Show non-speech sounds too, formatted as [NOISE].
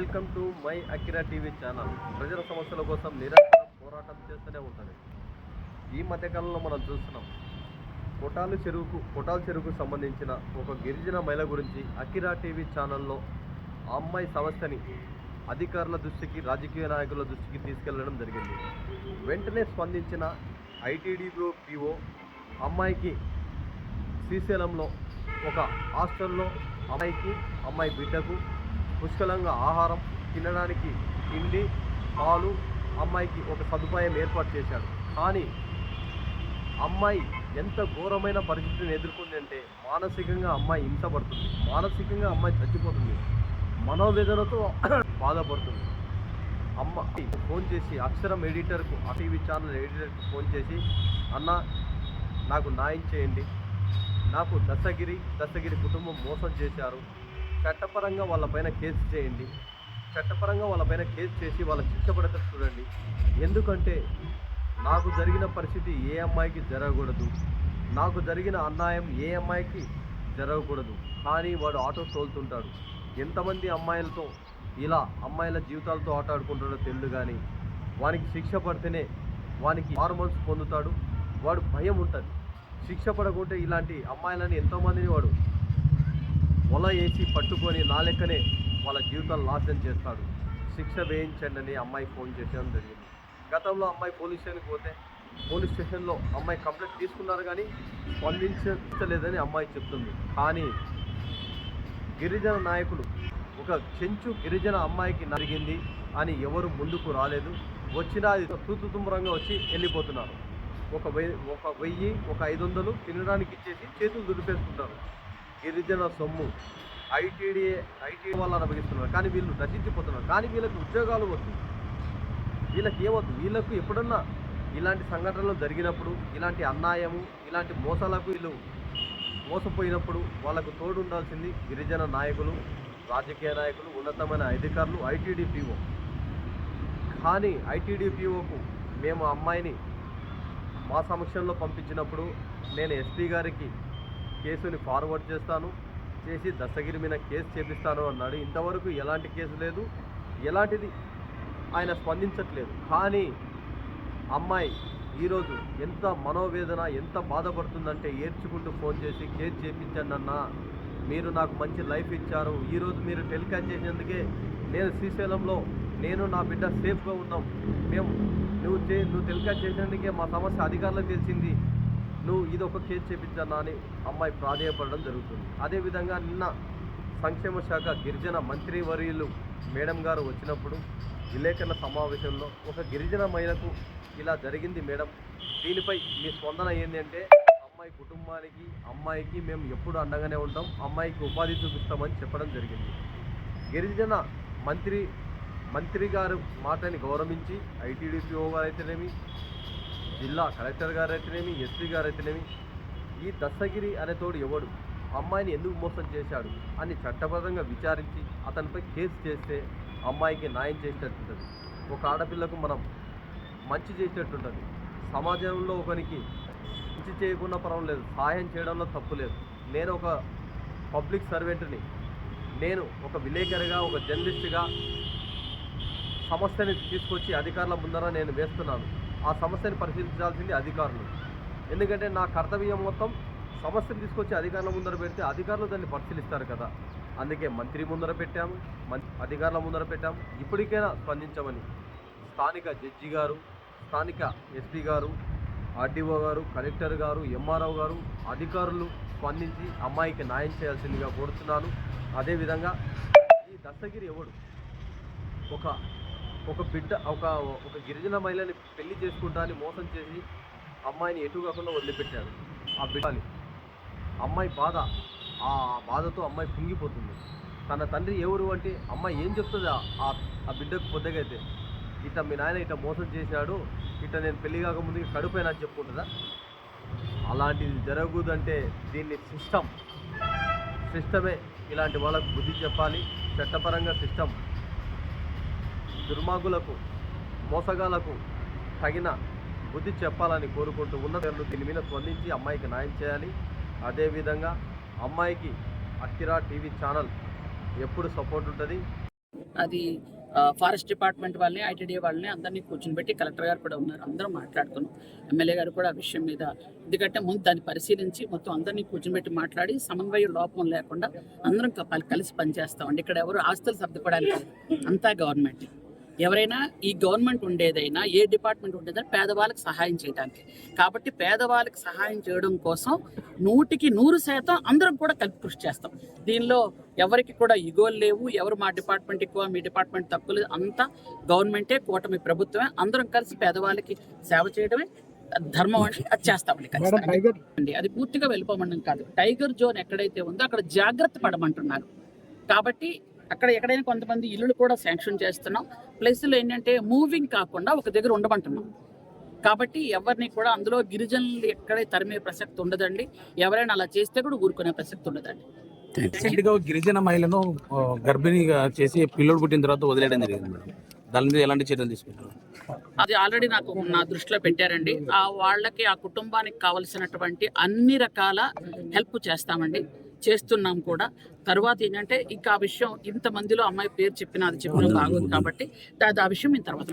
Welcome to my Akira TV channel. ప్రజల సమస్యల కోసం నిరంతరం పోరాటం చేస్తూనే ఉంటుంది. ఈ మధ్యకాలంలో మనం చూస్తున్నాం కొటాలు చెరువుకు కొటాలు చెరువుకు సంబంధించిన ఒక గిరిజన మహిళ గురించి అకిరా టీవీ ఛానల్లో ఆ అమ్మాయి సమస్యని అధికారుల దృష్టికి రాజకీయ నాయకుల దృష్టికి తీసుకెళ్ళడం జరిగింది. వెంటనే స్పందించిన ఐటీడీఓ పిఓ అమ్మాయికి శ్రీశైలంలో ఒక హాస్టల్లో అమ్మాయికి అమ్మాయి బిడ్డకు పుష్కలంగా ఆహారం తినడానికి తిండి పాలు అమ్మాయికి ఒక సదుపాయం ఏర్పాటు చేశాడు కానీ అమ్మాయి ఎంత ఘోరమైన పరిస్థితిని ఎదుర్కొందంటే మానసికంగా అమ్మాయి హింసపడుతుంది మానసికంగా అమ్మాయి చచ్చిపోతుంది. మనోవేదనతో [CLEARS THROAT] బాధపడుతుంది. అమ్మ ఫోన్ చేసి అక్షరం ఎడిటర్కు టీవీ ఛానల్ ఎడిటర్కు ఫోన్ చేసి అన్న నాకు న్యాయం చేయండి. నాకు దశగిరి దశగిరి కుటుంబం మోసం చేశారు. చట్టపరంగా వాళ్ళపైన కేసు చేయండి. చట్టపరంగా వాళ్ళపైన కేసు చేసి వాళ్ళ శిక్ష పడతారు చూడండి. ఎందుకంటే నాకు జరిగిన పరిస్థితి ఏ అమ్మాయికి జరగకూడదు. నాకు జరిగిన అన్యాయం ఏ అమ్మాయికి జరగకూడదు. కానీ వాడు ఆటో తోలుతుంటాడు. ఎంతమంది అమ్మాయిలతో ఇలా అమ్మాయిల జీవితాలతో ఆట ఆడుకుంటాడో తెలియదు కానీ వానికి శిక్ష పడితేనే వానికి హార్మోన్స్ పొందుతాడు. వాడు భయం ఉంటుంది. శిక్ష పడకుంటే ఇలాంటి అమ్మాయిలని ఎంతోమందిని వాడు వల వేసి పట్టుకొని నా లెక్కనే వాళ్ళ జీవితాలు నాశనం చేస్తాడు. శిక్ష వేయించండి అని అమ్మాయి ఫోన్ చేసేయడం జరిగింది. గతంలో అమ్మాయి పోలీస్ స్టేషన్కి పోతే పోలీస్ స్టేషన్లో అమ్మాయి కంప్లైంట్ తీసుకున్నారు కానీ స్పందించలేదని అమ్మాయి చెప్తుంది. కానీ గిరిజన నాయకులు ఒక చెంచు గిరిజన అమ్మాయికి నరిగింది అని ఎవరు ముందుకు రాలేదు. వచ్చినా అది తూతుతుమ్రంగా వచ్చి వెళ్ళిపోతున్నారు. ఒక వెయ్యి ఒక వెయ్యి ఒక ఐదు వందలు తినడానికి ఇచ్చేసి చేతులు దుడిపేసుకుంటారు గిరిజన సొమ్ము. ఐటీడీ ఐటీ వాళ్ళు అనుభవిస్తున్నారు కానీ వీళ్ళు నశించిపోతున్నారు. కానీ వీళ్ళకి ఉద్యోగాలు వద్దు. వీళ్ళకి ఏమవుతుంది వీళ్ళకు ఎప్పుడన్నా ఇలాంటి సంఘటనలు జరిగినప్పుడు ఇలాంటి అన్యాయము ఇలాంటి మోసాలకు వీళ్ళు మోసపోయినప్పుడు వాళ్ళకు తోడు ఉండాల్సింది గిరిజన నాయకులు రాజకీయ నాయకులు ఉన్నతమైన అధికారులు ఐటీడీపీఓ కానీ ఐటీడీపీఓకు మేము ఆ అమ్మాయిని మా సమక్షంలో పంపించినప్పుడు నేను ఎస్పీ గారికి కేసుని ఫార్వర్డ్ చేస్తాను. చేసి దశగిరి మీద కేసు చేపిస్తాను అన్నాడు. ఇంతవరకు ఎలాంటి కేసు లేదు. ఎలాంటిది? ఆయన స్పందించట్లేదు. కానీ అమ్మాయి ఈరోజు ఎంత మనోవేదన ఎంత బాధపడుతుందంటే ఏడ్చుకుంటూ ఫోన్ చేసి కేసు చేపించండి అన్న. మీరు నాకు మంచి లైఫ్ ఇచ్చారు. ఈరోజు మీరు టెలికాస్ట్ చేసినందుకే నేను శ్రీశైలంలో నేను నా బిడ్డ సేఫ్గా ఉన్నాం. మేము నువ్వు చే నువ్వు టెలికాస్ట్ చేసినందుకే మా సమస్య అధికారులకు తెలిసింది. నువ్వు ఇది ఒక కేసు చేపించన్నా అని అమ్మాయి ప్రాధేయపడడం జరుగుతుంది. అదేవిధంగా నిన్న సంక్షేమ శాఖ గిరిజన మంత్రివర్యులు మేడం గారు వచ్చినప్పుడు విలేకరుల సమావేశంలో ఒక గిరిజన మహిళకు ఇలా జరిగింది మేడం. దీనిపై మీ స్పందన ఏంటంటే అమ్మాయి కుటుంబానికి అమ్మాయికి మేము ఎప్పుడు అండగానే ఉంటాం అమ్మాయికి ఉపాధి చూపిస్తామని చెప్పడం జరిగింది. గిరిజన మంత్రి మంత్రి గారు మాటని గౌరవించి ఐటీడీపీఓ గారు అయితేనేమి జిల్లా కలెక్టర్ గారు అయితేనేమి ఎస్పీ గారు అయితేనేమి ఈ దస్తగిరి అనే తోడు ఎవడు? అమ్మాయిని ఎందుకు మోసం చేశాడు? అని చట్టబద్ధంగా విచారించి అతనిపై కేసు చేస్తే అమ్మాయికి న్యాయం చేసేటట్టుంటుంది. ఒక ఆడపిల్లకు మనం మంచి చేసేటట్టుంటుంది. సమాజంలో ఒకరికి మంచి చేయకుండా పర్వాలేదు సహాయం చేయడంలో తప్పు లేదు. నేను ఒక పబ్లిక్ సర్వెంట్ని నేను ఒక విలేకరిగా ఒక జర్నలిస్ట్గా సమస్యని తీసుకొచ్చి అధికారుల ముందర నేను వేస్తున్నాను. ఆ సమస్యని పరిశీలించాల్సింది అధికారులు. ఎందుకంటే నా కర్తవ్యం మొత్తం సమస్యను తీసుకొచ్చి అధికారుల ముందర పెడితే అధికారులు దాన్ని పరిశీలిస్తారు కదా. అందుకే మంత్రి ముందర పెట్టాము మం అధికారుల ముందర పెట్టాము. ఇప్పటికైనా స్పందించమని. స్థానిక జడ్జి గారు స్థానిక ఎస్పీ గారు ఆర్డీఓ గారు కలెక్టర్ గారు ఎంఆర్ఓ గారు అధికారులు స్పందించి అమ్మాయికి న్యాయం చేయాల్సిందిగా కోరుతున్నాను అదేవిధంగా ఈ దస్తగిరి ఎవడు? ఒక ఒక బిడ్డ ఒక ఒక గిరిజన మహిళని పెళ్ళి చేసుకుంటా అని మోసం చేసి అమ్మాయిని ఎటు కాకుండా వదిలిపెట్టాడు ఆ బిడ్డని అమ్మాయి బాధ. ఆ బాధతో అమ్మాయి కుంగిపోతుంది. తన తండ్రి ఎవరు అంటే అమ్మాయి ఏం చెప్తుంది ఆ- ఆ- బిడ్డకు పొద్దుగైతే? ఇట మీ నాయన ఇట మోసం చేశాడు ఇట నేను పెళ్ళి కాకముందుకి కడుపైనా చెప్పుకుంటుందా? అలాంటిది జరగకూడదంటే దీన్ని సిస్టమ్. సిస్టమే. ఇలాంటి వాళ్ళకు బుద్ధి చెప్పాలి. చట్టపరంగా సిస్టమ్. దుర్మార్గులకు మోసగాలకు తగిన బుద్ధి చెప్పాలని కోరుకుంటూ ఉన్నతలు దీని మీద స్పందించి అమ్మాయికి న్యాయం చేయాలి. అదేవిధంగా అమ్మాయికి అక్కిరా టీవీ ఛానల్ ఎప్పుడు సపోర్ట్ ఉంటుంది? అది ఫారెస్ట్ డిపార్ట్మెంట్ వాళ్ళని ఐటీడీ వాళ్ళని అందరినీ కూర్చుని పెట్టి కలెక్టర్ గారు కూడా ఉన్నారు. అందరం మాట్లాడుకున్నాం. ఎమ్మెల్యే గారు కూడా ఆ విషయం మీద ఎందుకంటే ముందు దాన్ని పరిశీలించి మొత్తం అందరినీ కూర్చుని పెట్టి మాట్లాడి సమన్వయ లోపం లేకుండా అందరం కలిసి పనిచేస్తామండి. ఇక్కడ ఎవరు ఆస్తులు సర్దుకోవడానికి అంతా గవర్నమెంట్. ఎవరైనా ఈ గవర్నమెంట్ ఉండేదైనా ఏ డిపార్ట్మెంట్ ఉండేదైనా పేదవాళ్ళకి సహాయం చేయడానికి. కాబట్టి పేదవాళ్ళకి సహాయం చేయడం కోసం నూటికి నూరు శాతం అందరం కూడా కలిపి కృషి చేస్తాం. దీనిలో ఎవరికి కూడా ఇగోలు లేవు ఎవరు మా డిపార్ట్మెంట్ ఎక్కువ మీ డిపార్ట్మెంట్ తక్కువ లేదు అంతా గవర్నమెంటే కూటమి ప్రభుత్వమే. అందరం కలిసి పేదవాళ్ళకి సేవ చేయడమే ధర్మం అని అది చేస్తామండి అండి అది పూర్తిగా వెళ్ళిపోమడం కాదు. టైగర్ జోన్ ఎక్కడైతే ఉందో అక్కడ జాగ్రత్త పడమంటున్నారు. కాబట్టి అక్కడ ఎక్కడైనా కొంతమంది ఇల్లులు కూడా శాంక్షన్ చేస్తున్నాం. ప్లస్లో ఏంటంటే మూవింగ్ కాకుండా ఒక దగ్గర ఉండమంటున్నాం. కాబట్టి ఎవరిని కూడా అందులో గిరిజనులు ఎక్కడే తరిమే ప్రసక్తి ఉండదండి. ఎవరైనా అలా చేస్తే కూడా ఊరుకునే ప్రసక్తి ఉండదండి. రీసెంట్గా ఒక గిరిజన మహిళను గర్భిణిగా చేసి పిల్లోడు పుట్టిన తర్వాత వదిలేయడం జరిగింది మేడం. దాని మీద ఎలాంటి చర్యలు తీసుకుంటారు అది ఆల్రెడీ నాకు నా దృష్టిలో పెట్టారండి. ఆ వాళ్ళకి ఆ కుటుంబానికి కావలసినటువంటి అన్ని రకాల హెల్ప్ చేస్తామండి. చేస్తున్నాం కూడా. తర్వాత ఏంటంటే ఇంకా ఆ విషయం ఇంతమందిలో అమ్మాయి పేరు చెప్పిన అది చెప్పిన బాగుంది కాబట్టి ఆ విషయం మేము తర్వాత